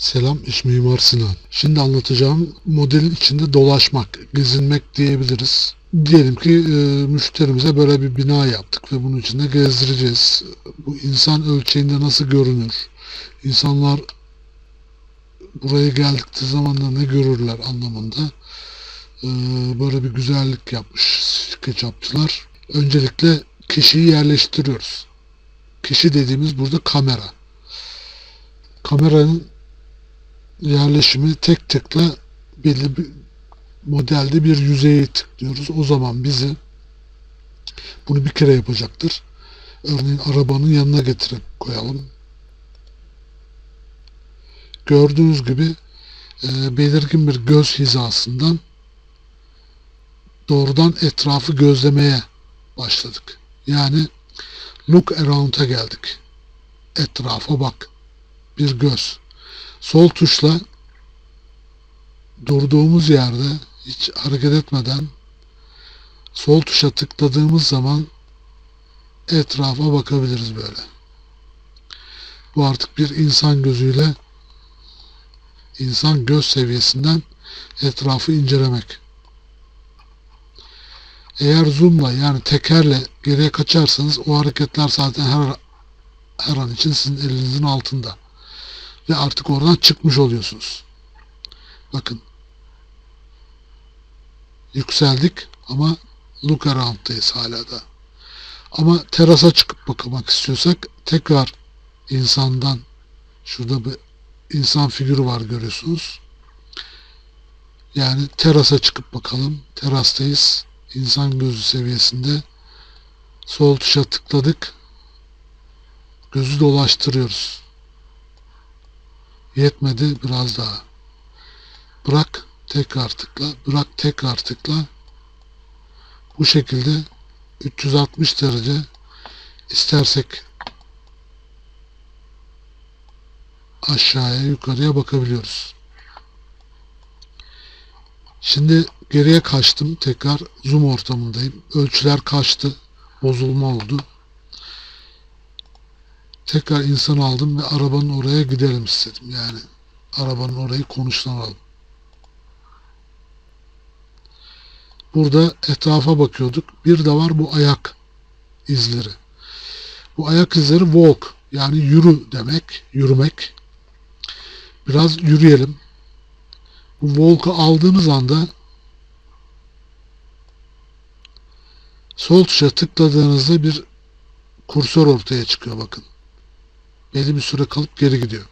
Selam, iş Mimar Sinan. Şimdi anlatacağım modelin içinde dolaşmak, gezinmek diyebiliriz. Diyelim ki e, müşterimize böyle bir bina yaptık ve bunun içinde gezdireceğiz. Bu insan ölçeğinde nasıl görünür? İnsanlar buraya geldikleri zaman da ne görürler anlamında e, böyle bir güzellik yapmış SketchUp'çılar. Öncelikle kişiyi yerleştiriyoruz. Kişi dediğimiz burada kamera. Kameranın yerleşimi tek tıkla belli bir modelde bir yüzeye tıklıyoruz. O zaman bizi bunu bir kere yapacaktır. Örneğin arabanın yanına getirip koyalım. Gördüğünüz gibi e, belirgin bir göz hizasından doğrudan etrafı gözlemeye başladık. Yani look around'a geldik. Etrafa bak. Bir göz. Sol tuşla durduğumuz yerde hiç hareket etmeden sol tuşa tıkladığımız zaman etrafa bakabiliriz böyle. Bu artık bir insan gözüyle insan göz seviyesinden etrafı incelemek. Eğer zoomla yani tekerle geriye kaçarsanız o hareketler zaten her, her an için sizin elinizin altında. Ve artık oradan çıkmış oluyorsunuz. Bakın. Yükseldik ama look around'dayız hala da. Ama terasa çıkıp bakmak istiyorsak tekrar insandan şurada bir insan figürü var görüyorsunuz. Yani terasa çıkıp bakalım. Terastayız. İnsan gözü seviyesinde. Sol tuşa tıkladık. Gözü dolaştırıyoruz. Yetmedi biraz daha. Bırak tekrar tıkla. Bırak tekrar tıkla. Bu şekilde 360 derece istersek aşağıya yukarıya bakabiliyoruz. Şimdi geriye kaçtım. Tekrar zoom ortamındayım. Ölçüler kaçtı. Bozulma oldu. Tekrar insan aldım ve arabanın oraya gidelim istedim. Yani arabanın orayı konuşlanalım. Burada etrafa bakıyorduk. Bir de var bu ayak izleri. Bu ayak izleri walk yani yürü demek, yürümek. Biraz yürüyelim. Bu walk'u aldığınız anda sol tuşa tıkladığınızda bir kursör ortaya çıkıyor bakın. Belli bir süre kalıp geri gidiyor.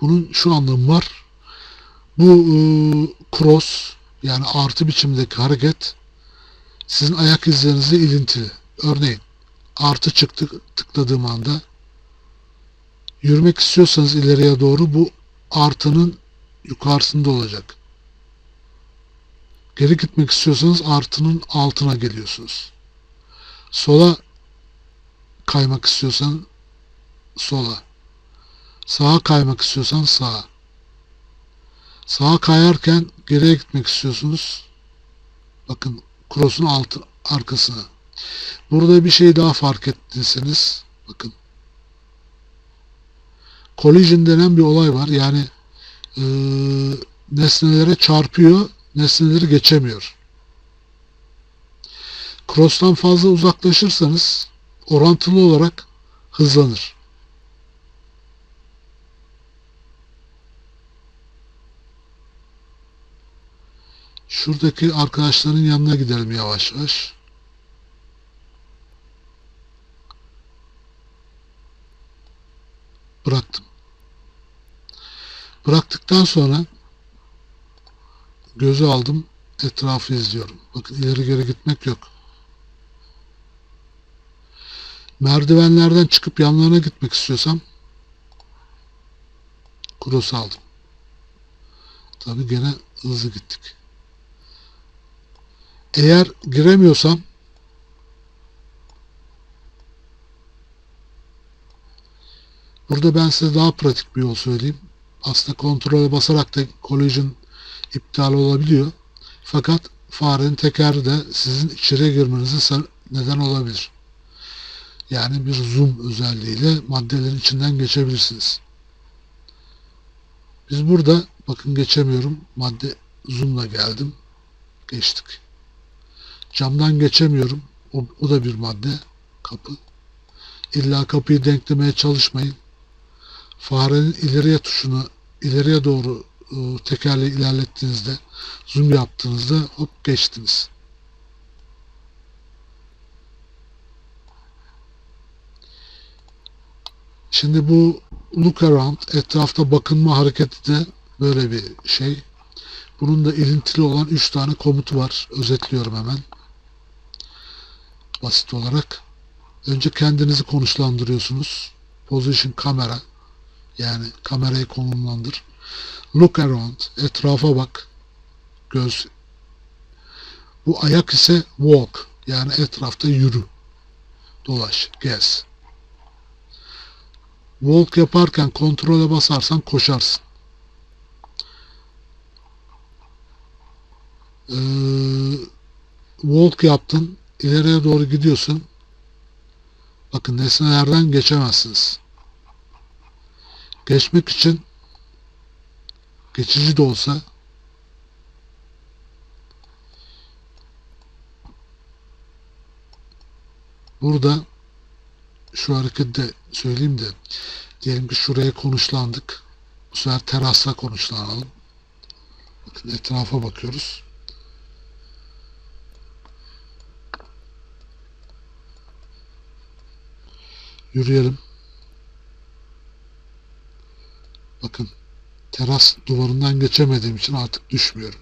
Bunun şu anlamı var. Bu e, cross yani artı biçimdeki hareket sizin ayak izlerinizle ilintili. Örneğin artı çıktı tıkladığım anda yürümek istiyorsanız ileriye doğru bu artının yukarısında olacak. Geri gitmek istiyorsanız artının altına geliyorsunuz. Sola kaymak istiyorsan sola. Sağa kaymak istiyorsan sağa. Sağa kayarken geriye gitmek istiyorsunuz. Bakın cross'un altı arkasına. Burada bir şey daha fark ettiyseniz bakın. Collision denen bir olay var. Yani e, nesnelere çarpıyor, nesneleri geçemiyor. Cross'tan fazla uzaklaşırsanız orantılı olarak hızlanır. Şuradaki arkadaşların yanına gidelim yavaş yavaş. Bıraktım. Bıraktıktan sonra gözü aldım, etrafı izliyorum. Bakın ileri geri gitmek yok. Merdivenlerden çıkıp yanlarına gitmek istiyorsam cross aldım. Tabi gene hızlı gittik. Eğer giremiyorsam burada ben size daha pratik bir yol söyleyeyim. Aslında kontrole basarak da collision iptal olabiliyor. Fakat farenin tekeri de sizin içeriye girmenize neden olabilir. Yani bir zoom özelliğiyle maddelerin içinden geçebilirsiniz. Biz burada bakın geçemiyorum. Madde zoom'la geldim. Geçtik. Camdan geçemiyorum. O, o da bir madde. Kapı. İlla kapıyı denklemeye çalışmayın. Farenin ileriye tuşunu ileriye doğru e, tekerleği ilerlettiğinizde zoom yaptığınızda hop geçtiniz. Şimdi bu look around etrafta bakınma hareketi de böyle bir şey. Bunun da ilintili olan 3 tane komutu var. Özetliyorum hemen. Basit olarak. Önce kendinizi konuşlandırıyorsunuz. Position kamera. Yani kamerayı konumlandır. Look around. Etrafa bak. Göz. Bu ayak ise walk. Yani etrafta yürü. Dolaş. Gez. Walk yaparken kontrole basarsan koşarsın. Ee, walk yaptın. İleriye doğru gidiyorsun. Bakın nesnelerden geçemezsiniz. Geçmek için geçici de olsa burada şu hareketi de söyleyeyim de diyelim ki şuraya konuşlandık. Bu sefer terasla konuşlanalım. Bakın etrafa bakıyoruz. Yürüyelim. Bakın teras duvarından geçemediğim için artık düşmüyorum.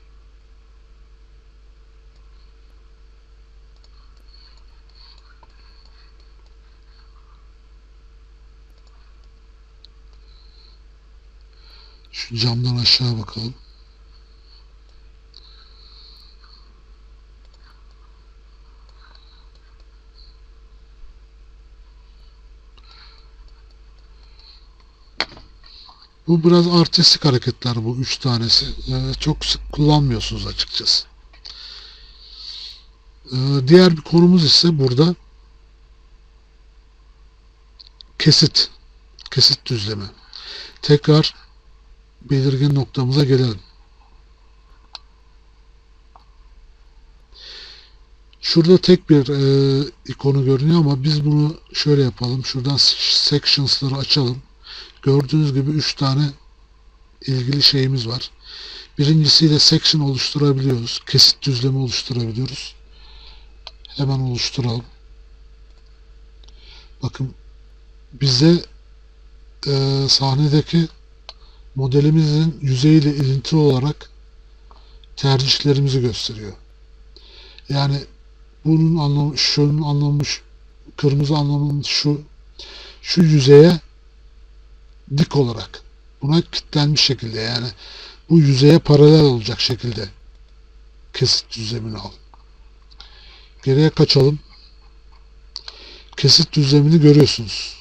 Şu camdan aşağı bakalım. Bu biraz artistik hareketler bu üç tanesi. Ee, çok sık kullanmıyorsunuz açıkçası. Ee, diğer bir konumuz ise burada kesit. Kesit düzlemi. Tekrar belirgin noktamıza gelelim. Şurada tek bir e, ikonu görünüyor ama biz bunu şöyle yapalım. Şuradan sections'ları açalım. Gördüğünüz gibi 3 tane ilgili şeyimiz var. Birincisiyle section oluşturabiliyoruz. Kesit düzlemi oluşturabiliyoruz. Hemen oluşturalım. Bakın bize e, sahnedeki modelimizin yüzeyiyle ilintili olarak tercihlerimizi gösteriyor. Yani bunun anlamı, şunun anlamı, kırmızı anlamının şu, şu yüzeye dik olarak buna kilitlenmiş şekilde yani bu yüzeye paralel olacak şekilde kesit düzlemini al. Geriye kaçalım. Kesit düzlemini görüyorsunuz.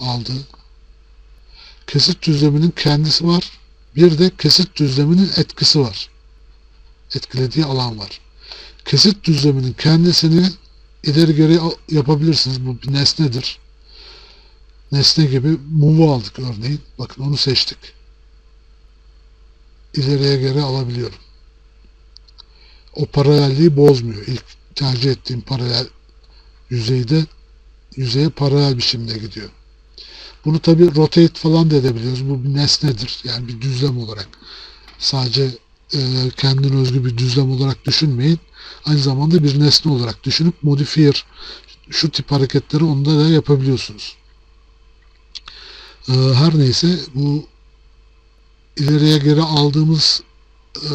Aldı. Kesit düzleminin kendisi var. Bir de kesit düzleminin etkisi var. Etkilediği alan var. Kesit düzleminin kendisini ileri geri yapabilirsiniz. Bu bir nesnedir nesne gibi mumu aldık örneğin. Bakın onu seçtik. İleriye geri alabiliyorum. O paralelliği bozmuyor. İlk tercih ettiğim paralel yüzeyde yüzeye paralel biçimde gidiyor. Bunu tabi rotate falan da edebiliyoruz. Bu bir nesnedir. Yani bir düzlem olarak. Sadece e, kendine özgü bir düzlem olarak düşünmeyin. Aynı zamanda bir nesne olarak düşünüp modifier şu tip hareketleri onda da yapabiliyorsunuz. Ee, her neyse bu ileriye geri aldığımız e,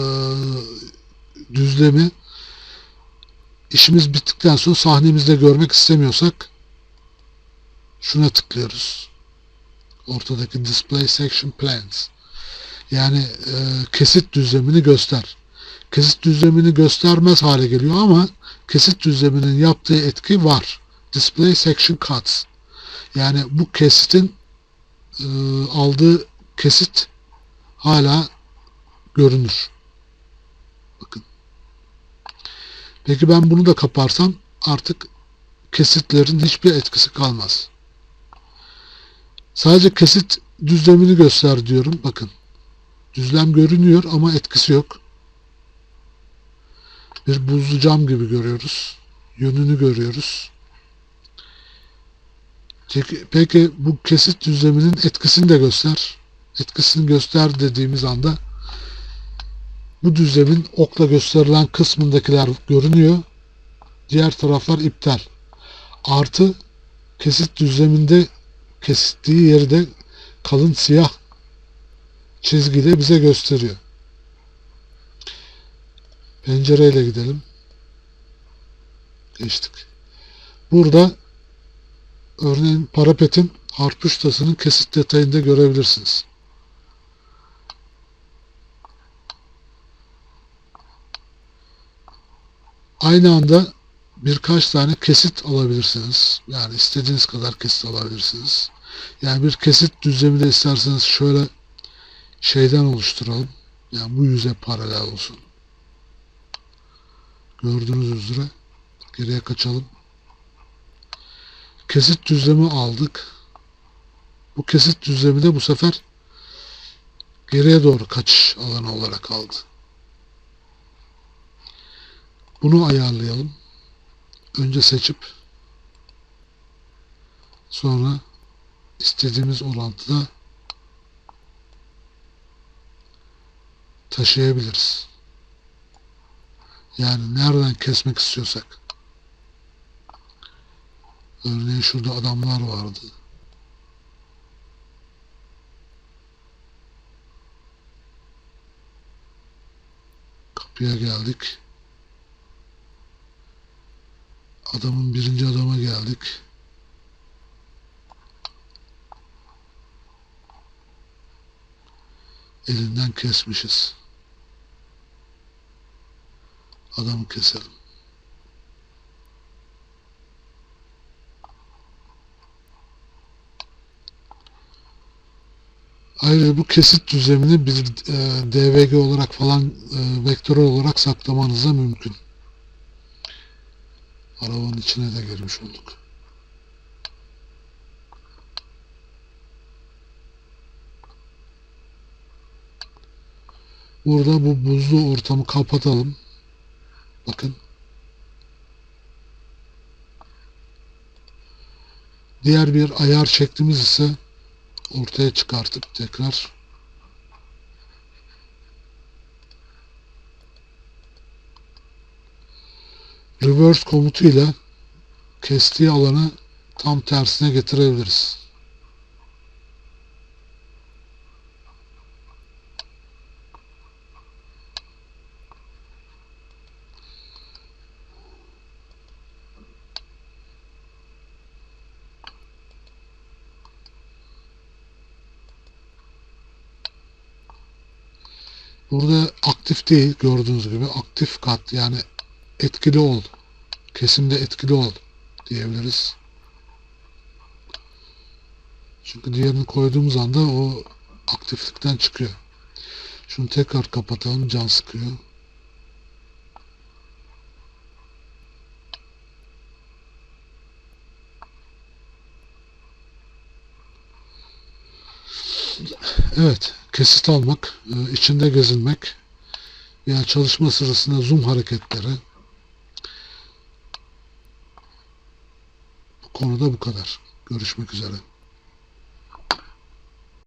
düzlemi işimiz bittikten sonra sahnemizde görmek istemiyorsak şuna tıklıyoruz. Ortadaki Display Section Plans. Yani e, kesit düzlemini göster. Kesit düzlemini göstermez hale geliyor ama kesit düzleminin yaptığı etki var. Display Section Cuts. Yani bu kesitin e, aldığı kesit hala görünür. Bakın. Peki ben bunu da kaparsam artık kesitlerin hiçbir etkisi kalmaz. Sadece kesit düzlemini göster diyorum. Bakın. Düzlem görünüyor ama etkisi yok. Bir buzlu cam gibi görüyoruz. Yönünü görüyoruz. Peki, bu kesit düzleminin etkisini de göster. Etkisini göster dediğimiz anda bu düzlemin okla gösterilen kısmındakiler görünüyor. Diğer taraflar iptal. Artı kesit düzleminde kesittiği yeri de kalın siyah çizgiyle bize gösteriyor. Pencereyle gidelim. Geçtik. Burada örneğin parapetin harpuştasının kesit detayında görebilirsiniz. Aynı anda birkaç tane kesit alabilirsiniz. Yani istediğiniz kadar kesit alabilirsiniz. Yani bir kesit düzlemi de isterseniz şöyle şeyden oluşturalım. Yani bu yüze paralel olsun. Gördüğünüz üzere geriye kaçalım. Kesit düzlemi aldık. Bu kesit düzlemi de bu sefer geriye doğru kaçış alanı olarak aldı. Bunu ayarlayalım. Önce seçip sonra istediğimiz orantıda taşıyabiliriz. Yani nereden kesmek istiyorsak. Örneğin şurada adamlar vardı. Kapıya geldik. Adamın birinci adama geldik. Elinden kesmişiz. Adamı keselim. Ayrıca bu kesit düzlemini bir e, DVG olarak falan e, vektörel olarak saklamanız da mümkün. Arabanın içine de girmiş olduk. Burada bu buzlu ortamı kapatalım. Bakın. Diğer bir ayar şeklimiz ise ortaya çıkartıp tekrar reverse komutu ile kestiği alanı tam tersine getirebiliriz. Burada aktif değil gördüğünüz gibi aktif kat yani etkili ol. Kesimde etkili ol diyebiliriz. Çünkü diğerini koyduğumuz anda o aktiflikten çıkıyor. Şunu tekrar kapatalım. Can sıkıyor. Evet. Kesit almak, e, içinde gezinmek veya çalışma sırasında zoom hareketleri bu konuda bu kadar. Görüşmek üzere.